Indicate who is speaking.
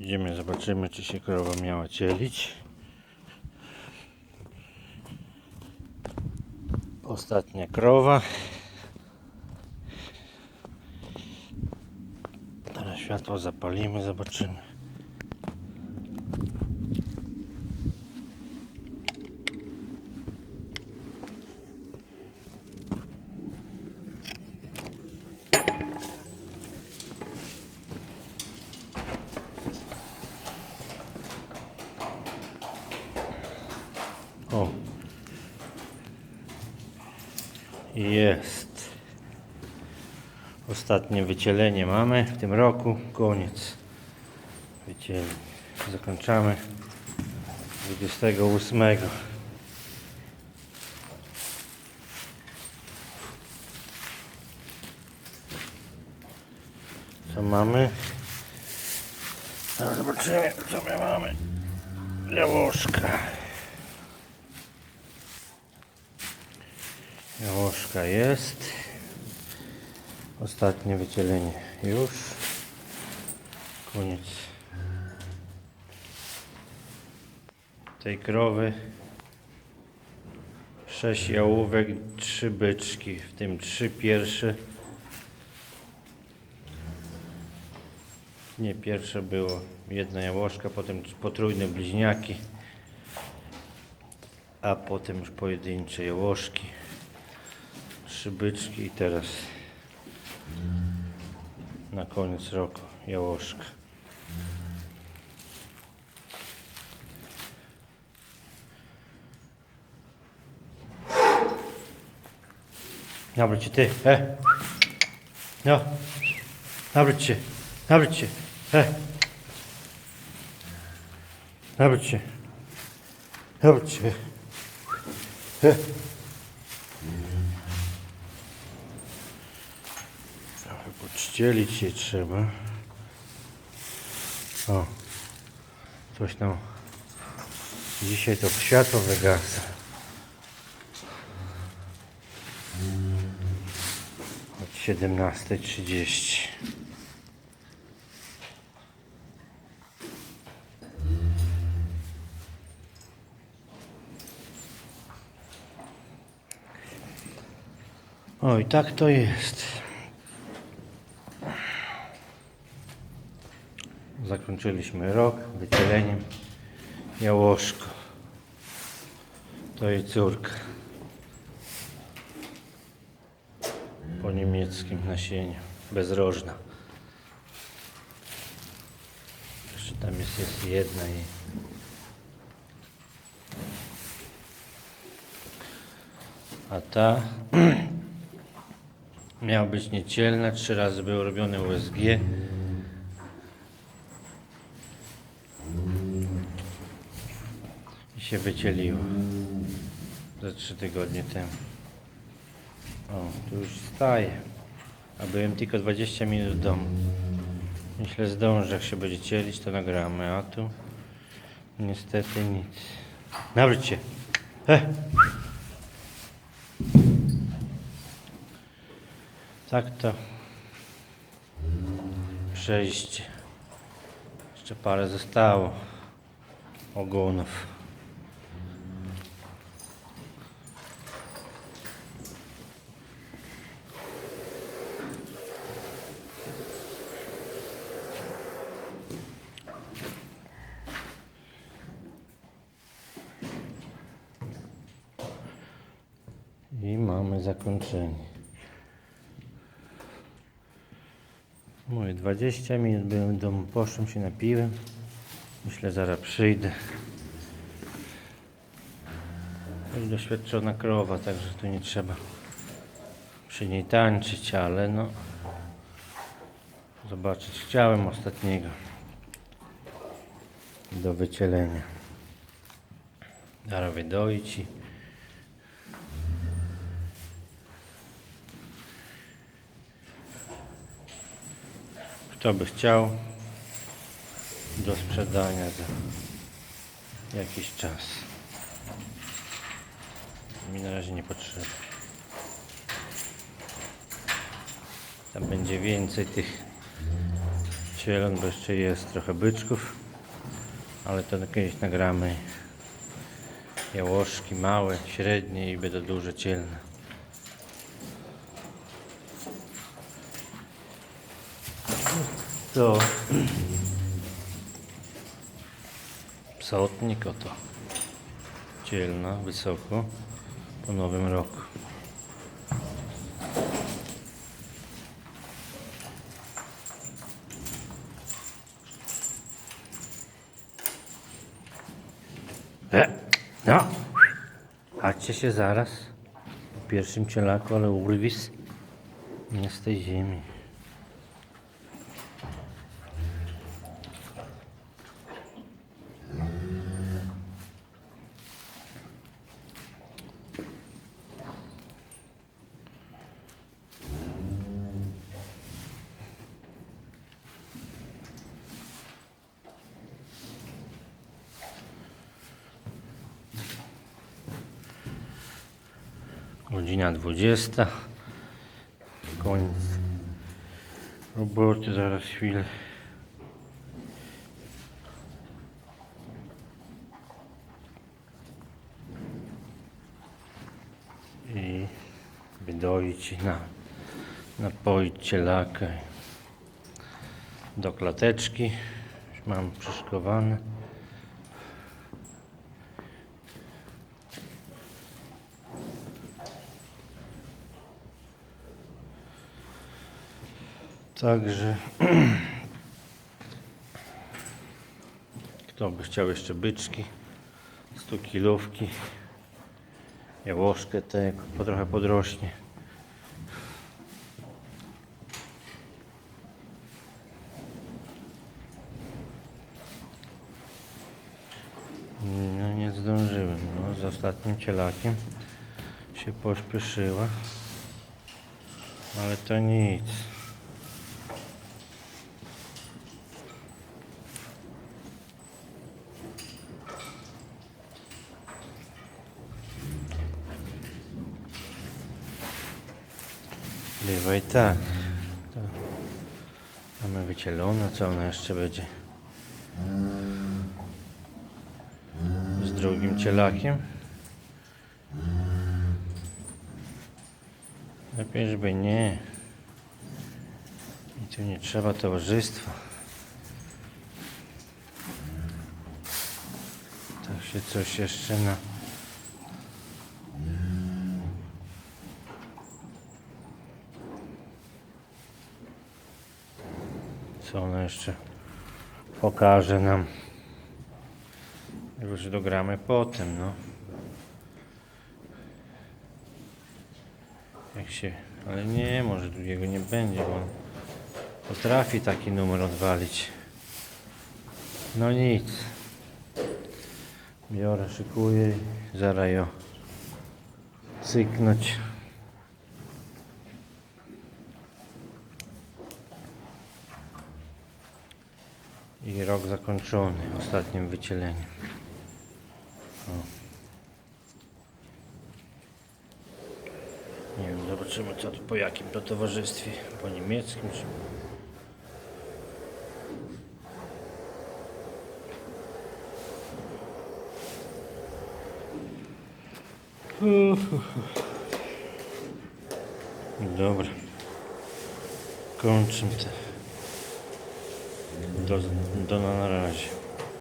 Speaker 1: Idziemy, zobaczymy, czy się krowa miała cielić. Ostatnia krowa. Teraz światło zapalimy, zobaczymy. O. Jest. Ostatnie wycielenie mamy w tym roku. Koniec. Wycielenie. Zakończamy 28. Co mamy? Zobaczymy, co my mamy. Jałoszka. Jałoszka jest. Ostatnie wycielenie już. Koniec tej krowy. Sześć jałówek, trzy byczki, w tym trzy pierwsze. Nie, pierwsze było jedna jałoszka, potem potrójne bliźniaki, a potem już pojedyncze jałoszki trzy byczki i teraz na koniec roku jałoszka. Nawróć się ty, e! No! Nawróć się! Nawróć się! E! Nawróć się! Nawróć się! E! Trochę podścielić się trzeba. O, coś tam. Dzisiaj to światło wygasa. Od 17.30. Oj, tak to jest. Zakończyliśmy rok wycieleniem jałoszko. To jej córka. Po niemieckim nasieniu. Bezrożna. Jeszcze tam jest, jest jedna i a ta miała być niecielna, trzy razy było robione USG. Się wycieliło. Za trzy tygodnie temu. O, tu już staje. A byłem tylko 20 minut w domu. Myślę zdążę, jak się będzie cielić, to nagramy, a tu niestety nic. Nawróć się. E! Tak to przejście. Jeszcze parę zostało ogonów. I mamy zakończenie. Moje 20 minut byłem w domu, poszłem się napiłem. Myślę, zaraz przyjdę. Już doświadczona krowa, także tu nie trzeba przy niej tańczyć, ale no zobaczyć chciałem ostatniego do wycielenia. Zaraz wydoić Kto by chciał do sprzedania za jakiś czas. Mi na razie nie potrzeba. Tam będzie więcej tych Cielon, bo jeszcze jest trochę byczków, ale to kiedyś nagramy. Jałoszki małe, średnie i będą duże cielne. To psotnik oto. Cielna, wysoko po nowym roku. E, no, chodźcie się zaraz. Po pierwszym cielaku, ale urwis nie z tej ziemi. Godzina 20. Koniec roboty, zaraz chwilę. I wydoić na, napoić cielaka do klateczki. Już mam przyszkowane. Także. Kto by chciał jeszcze byczki, 100 kilówki, jałoszkę te po trochę podrośnie. No nie zdążyłem, no z ostatnim cielakiem się pośpieszyła, ale to nic. Bywa i tak. To mamy wycielone, co ona jeszcze będzie? Z drugim cielakiem. Lepiej, żeby nie. I tu nie trzeba towarzystwa. Tak się coś jeszcze na... Co ona jeszcze pokaże nam. Już dogramy potem, no. Jak się... Ale nie, może drugiego nie będzie, bo on potrafi taki numer odwalić. No nic. Biorę, szykuję zaraz ją cyknąć. I rok zakończony ostatnim wycieleniem. O. Nie wiem, zobaczymy co tu po jakim to towarzystwie. Po niemieckim czy... Dobra. Kończę te. Do, do na razie.